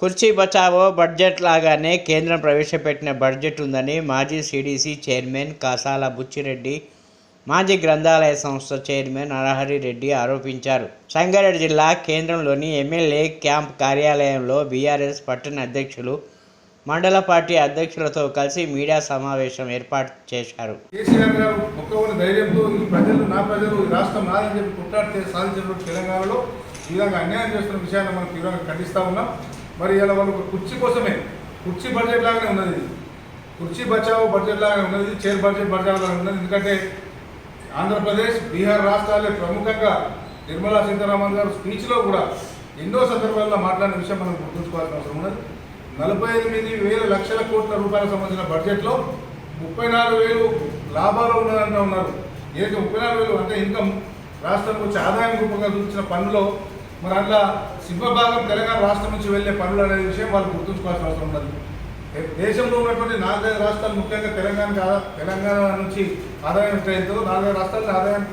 కుర్చీ బచావో బడ్జెట్ లాగానే కేంద్రం ప్రవేశపెట్టిన బడ్జెట్ ఉందని మాజీ సిడిసి చైర్మన్ కాసాల బుచ్చిరెడ్డి మాజీ గ్రంథాలయ సంస్థ చైర్మన్ నరహరి రెడ్డి ఆరోపించారు. సంగారెడ్డి జిల్లా కేంద్రంలోని ఎమ్మెల్యే క్యాంప్ కార్యాలయంలో బీఆర్ఎస్ పట్టణ అధ్యక్షులు మండల పార్టీ అధ్యక్షులతో కలిసి మీడియా సమావేశం ఏర్పాటు చేశారు. కేసీఆర్ గారు మొక్కవని ధైర్యంతో ఈ ప్రజలు నా ప్రజలు ఈ రాష్ట్రం నాదని చెప్పి కొట్లాడితే సాధించినటువంటి తెలంగాణలో ఈ విధంగా అన్యాయం చేస్తున్న విషయాన్ని మనం తీవ్రంగా ఖండిస్తా ఉన్నాం. మరి ఇలా వాళ్ళు ఒక కుర్చీ కోసమే. కుర్చీ బడ్జెట్ లాగానే ఉన్నది ఇది. కుర్చీ బచావో బడ్జెట్ లాగానే ఉన్నది చైర్ బడ్జెట్ బడ్జెట్ లాగా ఉన్నది. ఎందుకంటే ఆంధ్రప్రదేశ్ బీహార్ రాష్ట్రాలే ప్రముఖంగా నిర్మలా సీతారామన్ గారు స్పీచ్లో కూడా ఎన్నో సందర్భాల్లో మాట్లాడిన విషయం మనం గుర్తుంచుకోవాల్సిన అవసరం ఉన్నది. నలభై ఎనిమిది వేల లక్షల కోట్ల రూపాయలకు సంబంధించిన బడ్జెట్లో ముప్పై నాలుగు వేలు లాభాలు ఉన్నదంటూ ఉన్నారు. ఏదైతే ముప్పై నాలుగు వేలు అంటే ఇన్కమ్ రాష్ట్రానికి వచ్చే ఆదాయం రూపంగా చూసిన పన్నులో మరి అట్లా సింహభాగం తెలంగాణ రాష్ట్రం నుంచి వెళ్ళే పనులు అనే విషయం వాళ్ళు గుర్తుంచుకోవాల్సిన అవసరం ఉండదు దేశంలో ఉన్నటువంటి నాలుగైదు రాష్ట్రాలు ముఖ్యంగా తెలంగాణకి తెలంగాణ నుంచి ఆదాయం ఎంత నాలుగైదు రాష్ట్రాల ఆదాయం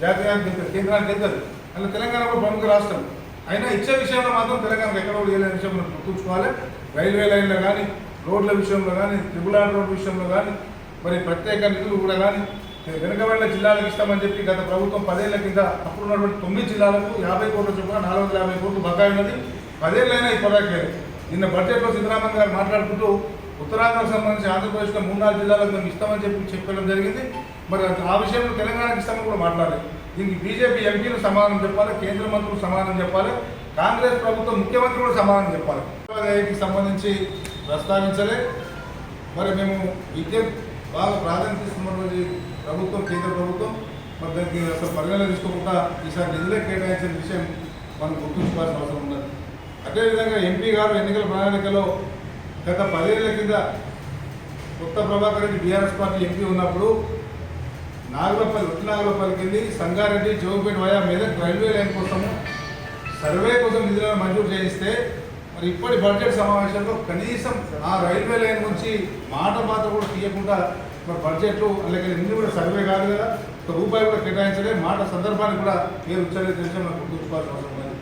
జాతీయానికి వెళ్తుంది కేంద్రానికి వెళ్తుంది అలా తెలంగాణ కూడా ప్రముఖ రాష్ట్రం. అయినా ఇచ్చే విషయంలో మాత్రం తెలంగాణకు ఎక్కడ కూడా లేని విషయం మనం గుర్తుంచుకోవాలి. రైల్వే లైన్లో కానీ రోడ్ల విషయంలో కానీ త్రిపుల్ ఆర్ రోడ్ విషయంలో కానీ మరి ప్రత్యేక నిధులు కూడా కానీ వెనుకబడిన జిల్లాలకు ఇస్తామని చెప్పి గత ప్రభుత్వం పదేళ్ళ కింద అప్పుడు ఉన్నటువంటి తొమ్మిది జిల్లాలకు యాభై కోట్ల చొప్పున నాలుగు వందల యాభై కోట్లు బకాయి ఉన్నది. పదేళ్ళైనా ఇప్పటిదాకా లేదు. నిన్న బడ్జెట్లో సిద్ధరామయ్య గారు మాట్లాడుకుంటూ ఉత్తరాంధ్రకు సంబంధించి ఆంధ్రప్రదేశ్లో మూడు నాలుగు జిల్లాలకు మేము ఇస్తామని చెప్పి చెప్పడం జరిగింది. మరి ఆ విషయంలో తెలంగాణకి ఇస్తామని కూడా మాట్లాడాలి దీనికి బీజేపీ ఎంపీలు సమాధానం చెప్పాలి కేంద్ర మంత్రులు సమాధానం చెప్పాలి కాంగ్రెస్ ప్రభుత్వం ముఖ్యమంత్రి కూడా సమాధానం చెప్పాలి. విద్యాలయానికి సంబంధించి ప్రస్తావించలే. మరి మేము విద్య బాగా ప్రాధాన్యత ఇస్తున్నటువంటి ప్రభుత్వం కేంద్ర ప్రభుత్వం మరి దానికి అసలు పరిగణన తీసుకోకుండా ఈసారి నిధులే కేటాయించిన విషయం మనం గుర్తుంచుకోవాల్సిన అవసరం ఉన్నది. అదేవిధంగా ఎంపీ గారు ఎన్నికల ప్రణాళికలో గత పదేళ్ళ కింద Kotha Prabhakar Reddy BRS party MP ఉన్నప్పుడు నాగులపల్లి ఒట్టి నాగులపల్లి కింది సంగారెడ్డి జోగుపేట వయా మీద రైల్వే లైన్ కోసము సర్వే కోసం నిధులను మంజూరు చేయిస్తే మరి ఇప్పటి బడ్జెట్ సమావేశంలో కనీసం ఆ రైల్వే లైన్ నుంచి మాట మాత్రం కూడా తీయకుండా మరి బడ్జెట్లు అలాగే ఇన్ని కూడా సర్వే కాదు కదా. ఒక రూపాయి కూడా కేటాయించలే. మాట సందర్భాన్ని కూడా పేరు ఉచ్చలే తెలిసి మనకు గుర్తుంచుకోవాల్సిన అవసరం లేదు.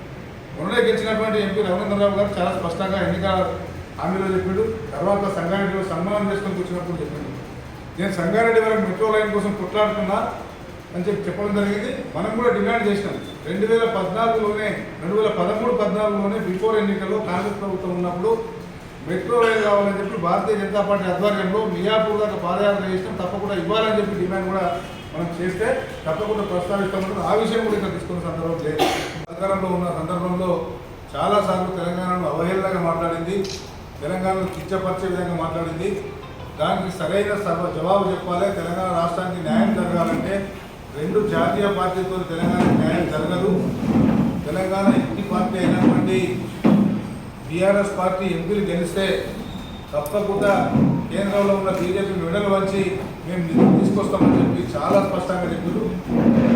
మొన్ననే గెలిచినటువంటి ఎంపీ రఘునందరావు గారు చాలా స్పష్టంగా ఎన్నికల హామీలో చెప్పాడు. తర్వాత సంగారెడ్డిలో సన్మానం చేసుకొని కూర్చున్నప్పుడు చెప్పాడు. నేను సంగారెడ్డి వరకు మెట్రో లైన్ కోసం కొట్లాడుతున్నా అని చెప్పి చెప్పడం జరిగింది. మనం కూడా డిమాండ్ చేసినాం. రెండు వేల పద్నాలుగులోనే రెండు వేల పదమూడు పద్నాలుగులోనే బిఫోర్ ఎన్నికల్లో కాంగ్రెస్ ప్రభుత్వం ఉన్నప్పుడు మెట్రో రైలు కావాలని చెప్పి భారతీయ జనతా పార్టీ ఆధ్వర్యంలో మియాపూర్ దాకా పాదయాత్ర చేసినాం. తప్పకుండా ఇవ్వాలని చెప్పి డిమాండ్ కూడా మనం చేస్తే తప్పకుండా ప్రస్తావిస్తామంటే ఆ విషయం కూడా ఇక్కడ తీసుకున్న సందర్భం లేదు. అధికారంలో ఉన్న సందర్భంలో చాలాసార్లు తెలంగాణను అవహేళనగా మాట్లాడింది. తెలంగాణను కించపరిచే విధంగా మాట్లాడింది. దానికి సరైన జవాబు చెప్పాలి. తెలంగాణ రాష్ట్రానికి న్యాయం జరగాలంటే రెండు జాతీయ పార్టీతో తెలంగాణ న్యాయం జరగదు. తెలంగాణ ఎన్ని పార్టీ అయినా టీఆర్ఎస్ పార్టీ ఎంపీలు గెలిస్తే తప్పకుండా కేంద్రంలో ఉన్న బీజేపీ మెడలు వంచి మేము తీసుకొస్తామని చెప్పి చాలా స్పష్టంగా చెప్పారు.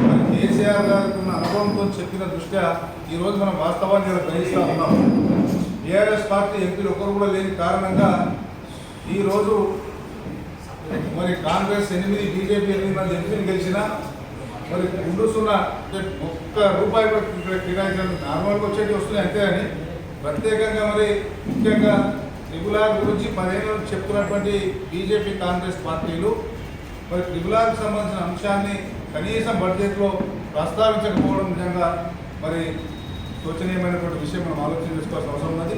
మరి కేసీఆర్ గారికి ఉన్న అనుభవంతో చెప్పిన దృష్ట్యా ఈరోజు మనం వాస్తవాన్ని గ్రహిస్తూ ఉన్నాం. బీఆర్ఎస్ పార్టీ ఎంపీలు ఒకరు కూడా లేని కారణంగా ఈరోజు మరి కాంగ్రెస్ ఎనిమిది బీజేపీ ఎనిమిది మంది ఎంపీలు గెలిచినా మరి ఉండుస్తున్న ఒక్క రూపాయి కూడా ఇక్కడ నార్మల్గా వచ్చేటి వస్తున్నాయి అంతే కానీ ప్రత్యేకంగా మరి ముఖ్యంగా ట్రిబులార్ గురించి పదిహేను చెప్తున్నటువంటి బీజేపీ కాంగ్రెస్ పార్టీలు మరి ట్రిబులార్కి సంబంధించిన అంశాన్ని కనీసం బడ్జెట్లో ప్రస్తావించకపోవడం నిజంగా మరి శోచనీయమైనటువంటి విషయం మనం ఆలోచన చేసుకోవాల్సిన అవసరం ఉన్నది.